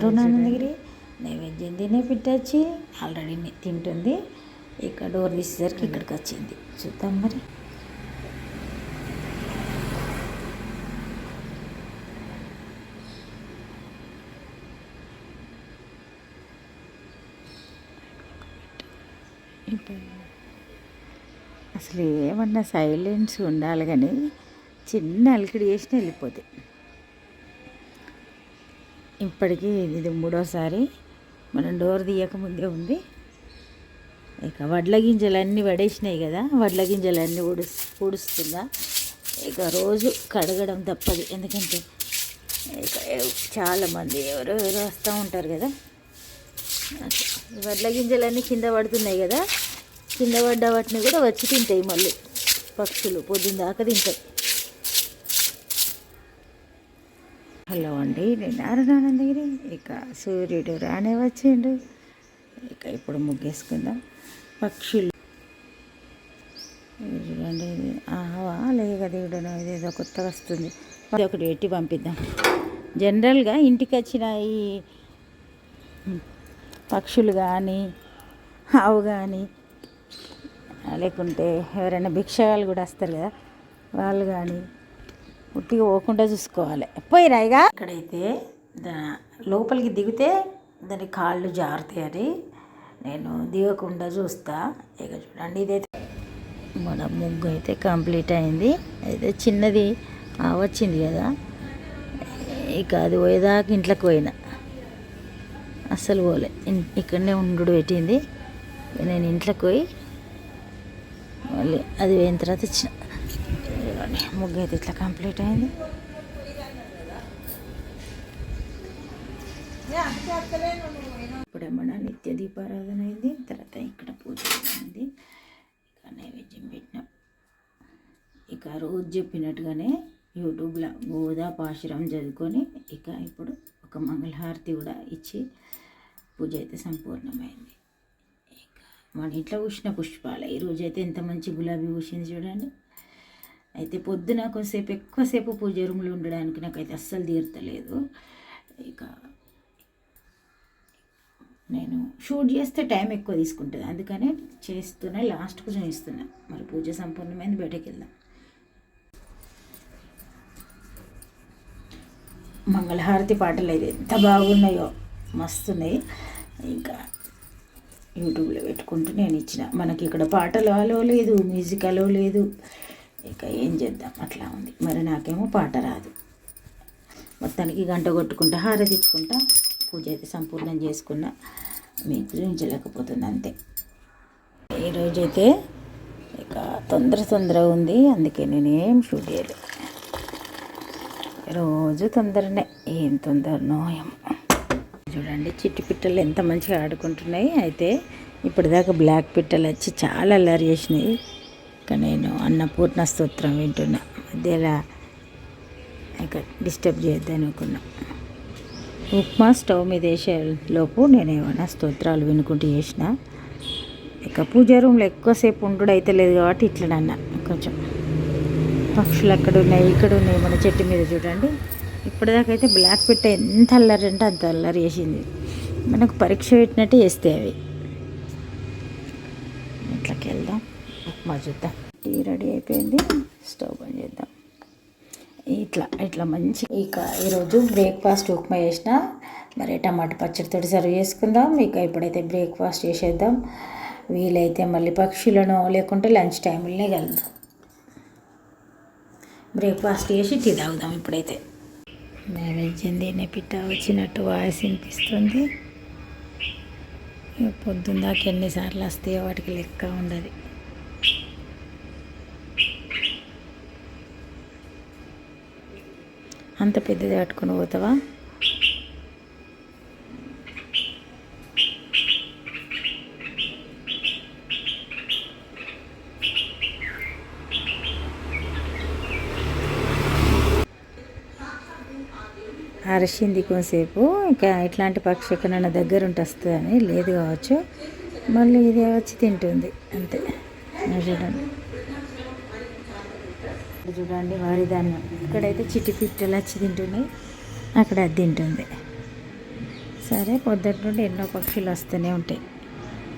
అరుణానందగిరి నైవేద్యం తినే పెట్టచ్చి ఆల్రెడీ తింటుంది. ఇక్కడ డోర్ తీసేసరికి ఇక్కడికి వచ్చింది. చూద్దాం మరి. అసలు ఏమన్నా సైలెన్స్ ఉండాలి కానీ చిన్న అలికిడి చేసిన వెళ్ళిపోతే ఇప్పటికీ ఇది మూడోసారి. మనం డోర్ తీయకముందే ఉంది. ఇక వడ్ల గింజలన్నీ పడేసినాయి కదా వడ్ల గింజలన్నీ ఉడు ఊడుస్తుందా? ఇక రోజు కడగడం తప్పదు. ఎందుకంటే ఇక చాలామంది ఎవరో వస్తూ ఉంటారు కదా. వడ్ల గింజలన్నీ కింద పడుతున్నాయి కదా. కింద పడ్డ వాటిని కూడా వచ్చి తింటాయి మళ్ళీ. పక్షులు పొద్దున్న దాకా తింటాయి. హలో అండి నేను అరుణానందగిరి ఇక సూర్యుడు రానే వచ్చిండు. ఇక ఇప్పుడు ముగ్గేసుకుందాం. పక్షులు. ఇది చూడండి లేక దేవుడను ఇదేదో కొత్తగా వస్తుంది. అది ఒకటి పెట్టి పంపిద్దాం. జనరల్గా ఇంటికి వచ్చిన ఈ పక్షులు కానీ ఆవు కానీ లేకుంటే ఎవరైనా భిక్షగాలు కూడా వస్తారు కదా వాళ్ళు కానీ ఉట్టిగా పోకుండా చూసుకోవాలి. పోయినాయిగా ఇక్కడైతే లోపలికి దిగితే దాని కాళ్ళు జారుతాయని నేను దిగకుండా చూస్తా. ఇక చూడండి ఇదైతే. మన ముగ్గు అయితే కంప్లీట్ అయింది. అయితే చిన్నది వచ్చింది కదా. ఇక అది పోయేదాకా ఇంట్లోకి పోయినా. అస్సలు పోలే. ఇక్కడనే ఉండు పెట్టింది. నేను ఇంట్లోకి పోయి మళ్ళీ అది పోయిన తర్వాత ఇచ్చిన. చూడండి ముగ్గు అయితే ఇట్లా కంప్లీట్ అయింది. ఇప్పుడే మన నిత్య దీపారాధన అయింది తర్వాత ఇక్కడ పూజ అయింది. ఇక నైవేద్యం పెట్టినాం. ఇక రోజు చెప్పినట్టుగానే యూట్యూబ్లో గోదా పాశురం చదువుకొని ఇక ఇప్పుడు ఒక మంగళహారతి కూడా ఇచ్చి పూజ అయితే సంపూర్ణమైంది. ఇక మన ఇంట్లో ఉష్ణ పుష్పాలు. ఈరోజు అయితే ఎంత మంచి గులాబీ పూసింది చూడండి. అయితే పొద్దున కొంతసేపు ఎక్కువసేపు పూజ రూమ్లో ఉండడానికి నాకైతే అస్సలు తీరతలేదు. ఇక నేను షూట్ చేస్తే టైం ఎక్కువ తీసుకుంటుంది. అందుకనే చేస్తూనే లాస్ట్కు చూపిస్తున్నా మరి పూజ సంపూర్ణమైంది బయటకు వెళ్దాం. మంగళహారతి పాటలు అయితే ఎంత బాగున్నాయో మస్తున్నాయి. ఇంకా యూట్యూబ్లో పెట్టుకుంటూ నేను ఇచ్చిన. మనకి ఇక్కడ పాటలు అలో లేదు మ్యూజిక్ అలో లేదు. ఇక ఏం చేద్దాం? అట్లా ఉంది. మరి నాకేమో పాట రాదు. మొత్తానికి గంట కొట్టుకుంటా హారతి ఇచ్చుకుంటా పూజ అయితే సంపూర్ణం చేసుకున్నా మీకు చూపించలేకపోతుంది అంతే. ఈరోజైతే ఇక తొందర తొందర ఉంది. అందుకే నేనేం షూట్ చేయలేదు. రోజు తొందరనే. ఏం తొందరనో ఏమో. చూడండి చిట్టి పిట్టలు ఎంత మంచిగా ఆడుకుంటున్నాయి. అయితే ఇప్పటిదాకా బ్లాక్ పిట్టలు వచ్చి చాలా అల్లరి చేసినాయి. ఇక నేను అన్నపూర్ణ స్తోత్రం వింటున్నా. మధ్యలో ఇక డిస్టర్బ్ చేయొద్దు అనుకున్నా. ఉప్మా స్టవ్ మీద వేసేలోపు నేను ఏమైనా స్తోత్రాలు వినుకుంటూ చేసిన. ఇక పూజ రూమ్లో ఎక్కువసేపు ఉండు అయితే లేదు కాబట్టి ఇట్లనన్నా కొంచెం పక్షులు అక్కడ ఉన్నాయి ఇక్కడ ఉన్నాయి మన చెట్టు మీద చూడండి. ఇప్పటిదాకా అయితే బ్లాక్ పెట్ట ఎంత అల్లరి అంటే అంత అల్లరి వేసింది మనకు పరీక్ష పెట్టినట్టు చేస్తాయి అవి ఇట్లకి వెళ్దాం ఉప్మా చూద్దాం టీ రెడీ అయిపోయింది. స్టవ్ బంద్ చేద్దాం. ఇట్లా ఇట్లా మంచి ఇక ఈరోజు బ్రేక్ఫాస్ట్ ఉప్మా చేసిన. మరి టమాటా పచ్చడితో సర్వ్ చేసుకుందాం. ఇక ఇప్పుడైతే బ్రేక్ఫాస్ట్ చేసేద్దాం. వీలైతే మళ్ళీ పక్షులను లేకుంటే లంచ్ టైంలోనే కలుద్దాం. బ్రేక్ఫాస్ట్ చేసి టీ తాగుదాం ఇప్పుడైతే. మ్యారేజ్ తినే పిట్ట వచ్చినట్టు వాయిస్ వినిపిస్తుంది. ఇక పొద్దున్న దాకా ఎన్నిసార్లు వస్తాయో వాటికి లెక్క ఉండదు. అంత పెద్దది కట్టుకొని పోతావా? అరిసింది కొంతసేపు. ఇంకా ఇట్లాంటి పక్షి ఎక్కడైనా దగ్గర ఉంటే వస్తుందని లేదు కావచ్చు. మళ్ళీ ఇది వచ్చి తింటుంది అంతే. చూడండి. చూడండి వరి ధాన్యం. ఇక్కడైతే చిట్టి పిట్టలు వచ్చి తింటున్నాయి. అక్కడ అది తింటుంది. సరే పొద్దుటి నుండి ఎన్నో పక్షులు వస్తూనే ఉంటాయి.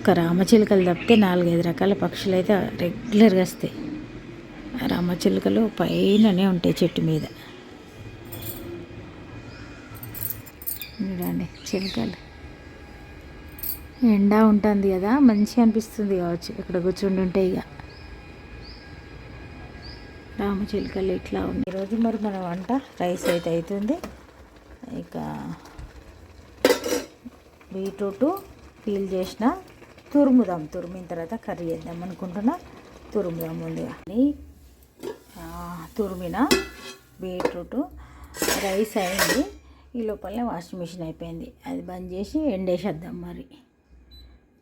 ఒక రామచిలుకలు తప్పితే నాలుగైదు రకాల పక్షులు అయితే రెగ్యులర్గా వస్తాయి. రామచిలుకలు పైననే ఉంటాయి చెట్టు మీద. చూడండి చిలుకలు. ఎండ ఉంటుంది కదా మంచిగా అనిపిస్తుంది కావచ్చు. ఇక్కడ కూర్చుండి ఉంటాయి ఇక. రామచిలుకలు ఇట్లా ఉంది ఈరోజు మరి మన వంట రైస్ అయితే అవుతుంది. ఇక బీట్రూట్ పీల్ చేసిన తురుముదాం. తురిమిన తర్వాత కర్రీ చేద్దాం అనుకుంటున్నా. తురుముదాం ముందుగా కానీ తురిమిన బీట్రూట్ రైస్ అయింది. ఈ లోపలనే వాషింగ్ మిషన్ అయిపోయింది. అది బంద్ చేసి ఎండేసేద్దాం మరి.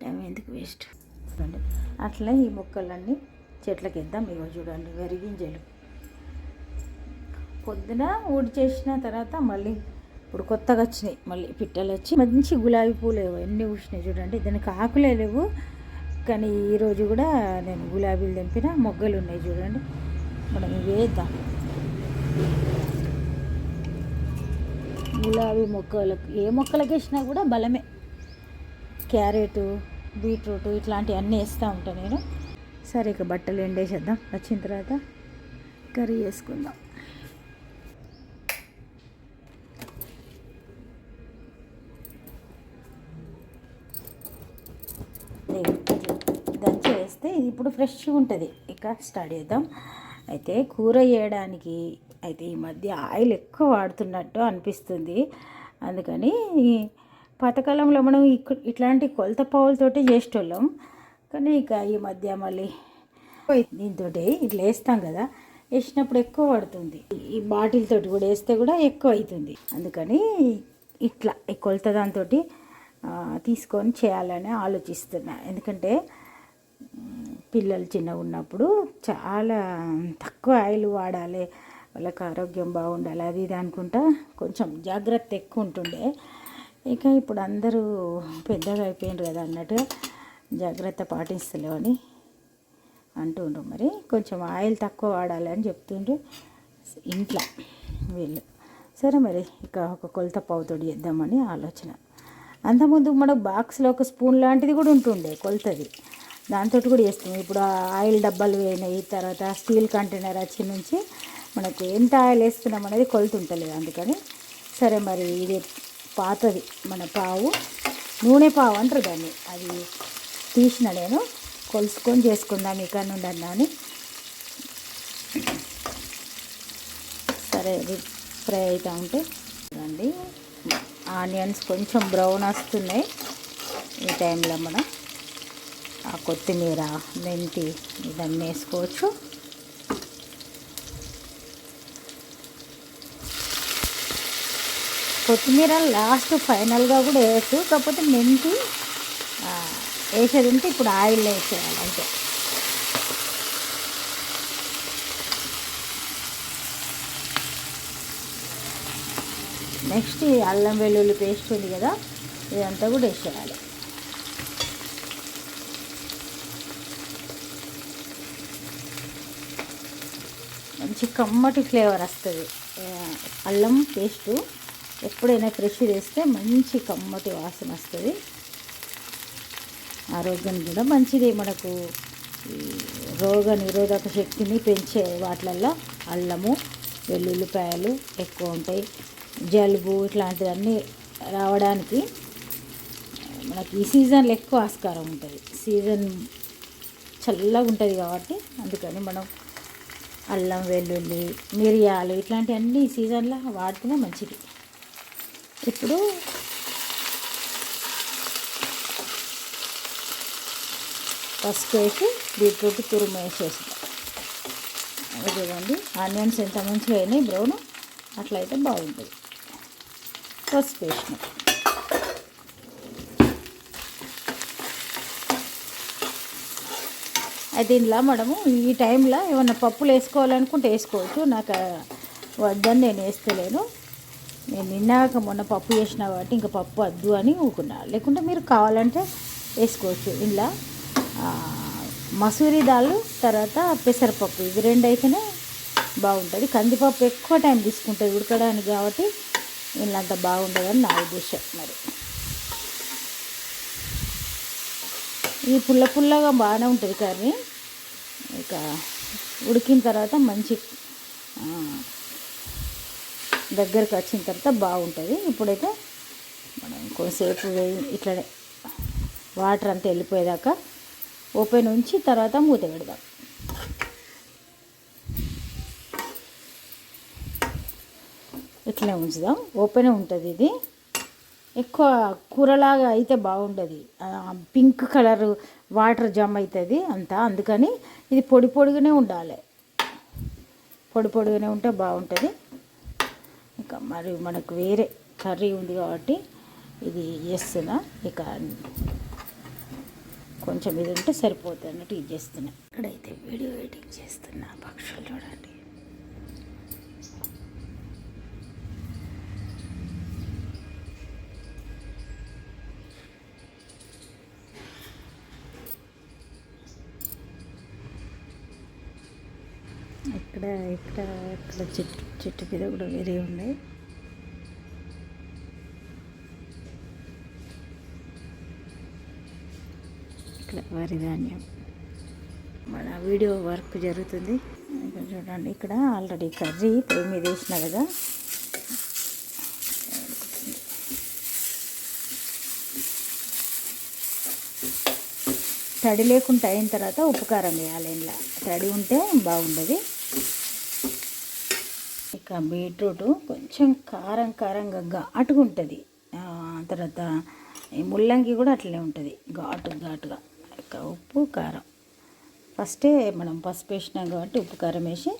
టైం ఎందుకు వేస్ట్? అట్లా అట్లే ఈ ముక్కలన్నీ చెట్లకి వేద్దాం ఇగో చూడండి వెరిగింజలు. పొద్దున ఊడి చేసిన తర్వాత మళ్ళీ ఇప్పుడు కొత్తగా వచ్చినాయి మళ్ళీ పిట్టలు వచ్చి మంచి గులాబీ పూలు ఎన్ని పూసినాయి చూడండి. దానికి ఆకులే లేవు కానీ ఈరోజు కూడా నేను గులాబీలు తెంపిన మొగ్గలు ఉన్నాయి చూడండి. మనం వేద్దాం. గులాబీ మొక్కలకు ఏ మొక్కలకి వేసినా కూడా బలమే. క్యారెట్ బీట్రూట్ ఇట్లాంటివన్నీ వేస్తూ ఉంటాను నేను. సరే ఇక బట్టలు ఎండేసేద్దాం. వచ్చిన తర్వాత కర్రీ చేసుకుందాం. ఇది దంచి వేస్తే ఇది ఇప్పుడు ఫ్రెష్గా ఉంటుంది. ఇక స్టార్ట్ చేద్దాం. అయితే కూర చేయడానికి అయితే ఈ మధ్య ఆయిల్ ఎక్కువ వాడుతున్నట్టు అనిపిస్తుంది. అందుకని పాతకాలంలో మనం ఇట్లాంటి కొలత పావులతోటే చేసేటోళ్ళం. కానీ ఇక ఈ మధ్య మళ్ళీ దీంతో ఇట్లా వేస్తాం కదా వేసినప్పుడు ఎక్కువ పడుతుంది. ఈ బాటిల్ తోటి కూడా వేస్తే కూడా ఎక్కువ అవుతుంది. అందుకని ఇట్లా ఈ కొలత దాంతో తీసుకొని చేయాలని ఆలోచిస్తున్నా. ఎందుకంటే పిల్లలు చిన్నగా ఉన్నప్పుడు చాలా తక్కువ ఆయిల్ వాడాలి వాళ్ళకి ఆరోగ్యం బాగుండాలి అది ఇది అనుకుంటా కొంచెం జాగ్రత్త ఎక్కువ ఉంటుండే. ఇక ఇప్పుడు అందరూ పెద్దగా అయిపోయినారు కదా అన్నట్టుగా జాగ్రత్త పాటిస్తలేవని అంటుండ్రు మరి. కొంచెం ఆయిల్ తక్కువ వాడాలి అని చెప్తుండ్రు ఇంట్లో వీళ్ళు. సరే మరి ఇక ఒక కొలత పావుతోడి చేద్దామని ఆలోచన. అంతకుముందు మన బాక్స్లో ఒక స్పూన్ లాంటిది కూడా ఉంటుండే కొలతది. దాంతో కూడా చేస్తాం. ఇప్పుడు ఆయిల్ డబ్బాలు పోయినాయి తర్వాత స్టీల్ కంటైనర్ వచ్చి నుంచి మనకి ఎంత ఆయిల్ వేస్తున్నాం అనేది కొలత ఉంటలేదు అందుకని. సరే మరి ఇది పాతది మన పావు. నూనె పావు అంటారు దాన్ని. అది తీసిన నేను. కొలుసుకొని చేసుకుందాం ఇక్కడ నుండి అన్నా అని సరే ఇది ఫ్రై అవుతూ ఉంటే చూడండి. ఆనియన్స్ కొంచెం బ్రౌన్ వస్తున్నాయి ఈ టైంలో మనం. ఆ కొత్తిమీర మెంతి ఇవన్నీ వేసుకోవచ్చు. కొత్తిమీర లాస్ట్ ఫైనల్గా కూడా వేయచ్చు. కాకపోతే మెంతి వేసేది ఉంటే ఇప్పుడు ఆయిల్ వేసేయాలి అంతే. నెక్స్ట్ అల్లం వెల్లుల్లి పేస్ట్ ఉంది కదా ఇదంతా కూడా వేసేయాలి. మంచి కమ్మటి ఫ్లేవర్ వస్తుంది. అల్లం పేస్టు ఎప్పుడైనా ఫ్రెష్ చేస్తే మంచి కమ్మటి వాసన వస్తుంది. ఆరోగ్యం కూడా మంచిది మనకు. రోగ నిరోధక శక్తిని పెంచే వాటిలల్లో అల్లము వెల్లుల్లిపాయలు ఎక్కువ ఉంటాయి. జలుబు ఇట్లాంటివన్నీ రావడానికి మనకి ఈ సీజన్లో ఎక్కువ ఆస్కారం ఉంటుంది. సీజన్ చల్లగా ఉంటుంది కాబట్టి అందుకని మనం అల్లం వెల్లుల్లి మిరియాలు ఇట్లాంటివన్నీ ఈ సీజన్లో వాడితేనే మంచిది. ఇప్పుడు పసుపు వేసి బీట్రూట్ తురుము వేసేస్తాం చూడండి ఆనియన్స్ ఎంత మంచిగా అయినాయి బ్రౌన్ అట్లయితే బాగుంటుంది పసుపు వేసినాం. అయితే ఇందులో మనము ఈ టైంలో ఏమన్నా పప్పులు వేసుకోవాలనుకుంటే వేసుకోవచ్చు. నాకు వద్దని నేను వేస్తలేను. నేను నిన్నాక మొన్న పప్పు చేసిన కాబట్టి ఇంకా పప్పు వద్దు అని ఊకున్నా. లేకుంటే మీరు కావాలంటే వేసుకోవచ్చు. ఇందులో మసూరి దాల్ తర్వాత పెసరపప్పు. ఇవి రెండు అయితేనే బాగుంటుంది. కందిపప్పు ఎక్కువ టైం తీసుకుంటుంది ఉడకడానికి కాబట్టి వీళ్ళంత బాగుండదని నా ఉద్దేశం మరి. ఇది పుల్ల పుల్లగా బాగానే ఉంటుంది కర్రీ. ఇక ఉడికిన తర్వాత మంచి దగ్గరకు వచ్చిన తర్వాత బాగుంటుంది. ఇప్పుడైతే మనం కొంతసేపు ఇట్లనే వాటర్ అంతా వెళ్ళిపోయేదాకా ఓపెన్ ఉంచి తర్వాత మూత పెడదాం. ఇట్లనే ఉంచుదాం. ఓపెన్ ఉంటుంది ఇది. ఎక్కువ కూరలాగా అయితే బాగుండదు. పింక్ కలర్ వాటర్ జమ్ అవుతుంది అంతా. అందుకని ఇది పొడి పొడిగానే ఉండాలి. పొడి పొడిగానే ఉంటే బాగుంటుంది. ఇంకా మరి మనకు వేరే కర్రీ ఉంది కాబట్టి ఇది చేస్తున్నా. ఇక కొంచెం ఇది ఉంటే సరిపోతుంది అన్నట్టు ఇది చేస్తున్నా. ఇక్కడైతే వీడియో ఎడిటింగ్ చేస్తున్నా పక్షులు చూడండి. ఇక్కడ ఇక్కడ ఇక్కడ చెట్టు చెట్టు మీద కూడా వేరే ఉన్నాయి. వరిధాన్యం. వరి ధాన్యం మన వీడియో వర్క్ జరుగుతుంది. చూడండి ఇక్కడ ఆల్రెడీ కర్రీ పొయ్యి మీద వేసిన కదా. తడి లేకుండా అయిన తర్వాత ఉప్పు కారం వేయాలి ఇంట్లో తడి ఉంటే బాగుండదు. ఇక బీట్రూట్ కొంచెం కారం కారంగా ఘాటుగా ఉంటుంది. ఆ, తర్వాత ఈ ముల్లంగి కూడా అట్లనే ఉంటుంది. ఘాటు ఘాటుగా. ఇక ఉప్పు కారం. ఫస్టే మనం పసుపు వేసినాం కాబట్టి ఉప్పు కారం వేసి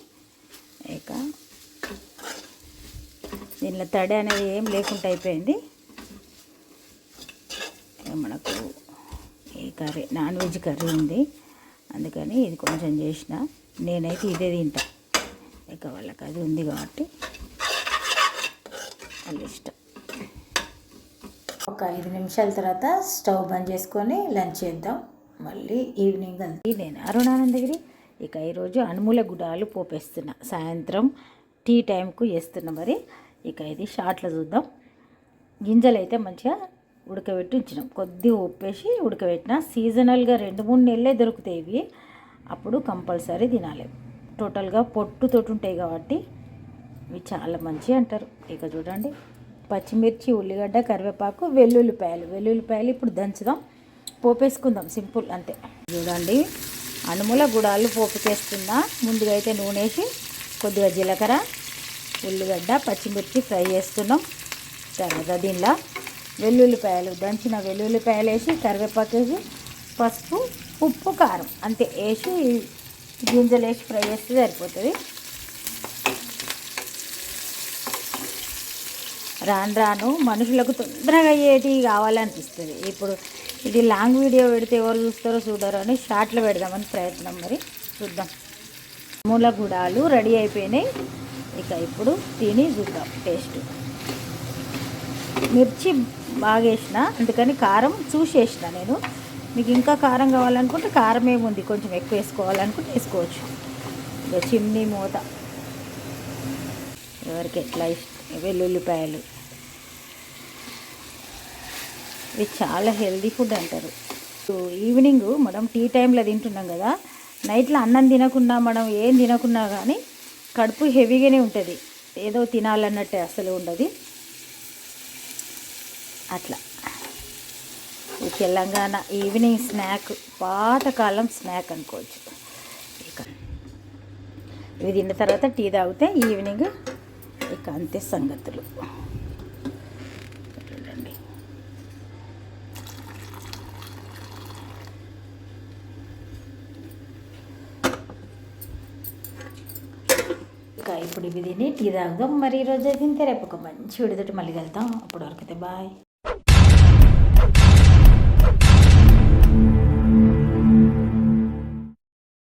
ఇక దీనిలో తడి అనేది ఏం లేకుండా అయిపోయింది. మనకు ఈ కర్రీ నాన్ వెజ్ కర్రీ ఉంది. అందుకని ఇది కొంచెం చేసిన. నేనైతే ఇదే తింటా. ఇక వాళ్ళకి అది ఉంది కాబట్టి వాళ్ళ ఇష్టం. ఒక ఐదు నిమిషాల తర్వాత స్టవ్ బంద్ చేసుకొని లంచ్ చేద్దాం. మళ్ళీ ఈవినింగ్ అంది నేను అరుణానందగిరి. ఇక ఈరోజు అనుమూల గుడాలు పోపేస్తున్నా. సాయంత్రం టీ టైంకు వేస్తున్నా మరి. ఇక ఇది షార్ట్లో చూద్దాం. గింజలు అయితే మంచిగా ఉడకబెట్టి ఉంచినాం. కొద్దిగా ఉప్పేసి ఉడకబెట్టిన సీజనల్గా రెండు మూడు నెలలే దొరుకుతాయి ఇవి. అప్పుడు కంపల్సరీ తినాలి. టోటల్గా పొట్టుతోటి ఉంటాయి కాబట్టి ఇవి చాలా మంచి అంటారు. ఇక చూడండి. పచ్చిమిర్చి ఉల్లిగడ్డ కరివేపాకు వెల్లుల్లిపాయలు. వెల్లుల్లిపాయలు ఇప్పుడు దంచుదాం. పోపేసుకుందాం సింపుల్ అంతే. చూడండి అనుముల గుడాలు పోపుకేస్తున్నా. ముందుగా అయితే నూనె వేసి కొద్దిగా జీలకర్ర ఉల్లిగడ్డ పచ్చిమిర్చి ఫ్రై చేస్తున్నాం. తర్వాత దీనిలో వెల్లుల్లిపాయలు దంచిన వెల్లుల్లిపాయలు వేసి కరివేపాకు వేసి పసుపు ఉప్పు కారం అంతే వేసి గింజలు వేసి ఫ్రై చేస్తే సరిపోతుంది. రాను రాను మనుషులకు తొందరగా అయ్యేటి కావాలనిపిస్తుంది. ఇప్పుడు ఇది లాంగ్ వీడియో పెడితే ఎవరు చూస్తారో చూడరు అని షార్ట్లో పెడదామని ప్రయత్నం మరి. చూద్దాం. మూల గుడాలు రెడీ అయిపోయినాయి. ఇక ఇప్పుడు తిని చూద్దాం. టేస్ట్. మిర్చి బాగా వేసిన అందుకని కారం చూసేసిన నేను. మీకు ఇంకా కారం కావాలనుకుంటే కారం ఏముంది కొంచెం ఎక్కువ వేసుకోవాలనుకుంటే వేసుకోవచ్చు. ఇక చిమ్నీ మూత. ఎవరికి ఎట్లా ఇష్టం? వెల్లుల్లిపాయలు. ఇది చాలా హెల్దీ ఫుడ్ అంటారు. ఈవినింగ్ మనం టీ టైంలో తింటున్నాం కదా నైట్లో అన్నం తినకుండా మనం ఏం తినకున్నా కానీ కడుపు హెవీగానే ఉంటుంది. ఏదో తినాలన్నట్టే అసలు ఉండదు. అట్లా. ఈ తెలంగాణ ఈవినింగ్ స్నాక్ పాతకాలం స్నాక్ అనుకోవచ్చు. ఇక ఇవి తిన్న తర్వాత టీ తాగితే ఈవినింగ్ ఇక అంతే సంగతులు చూడండి ఇక ఇప్పుడు ఇవి తిని టీ తాగుదాం. మరి ఈరోజు అయితే రేపు ఒక మంచి విడిదోటి మళ్ళీ వెళ్తాం అప్పటి వరకు అయితే బాయ్.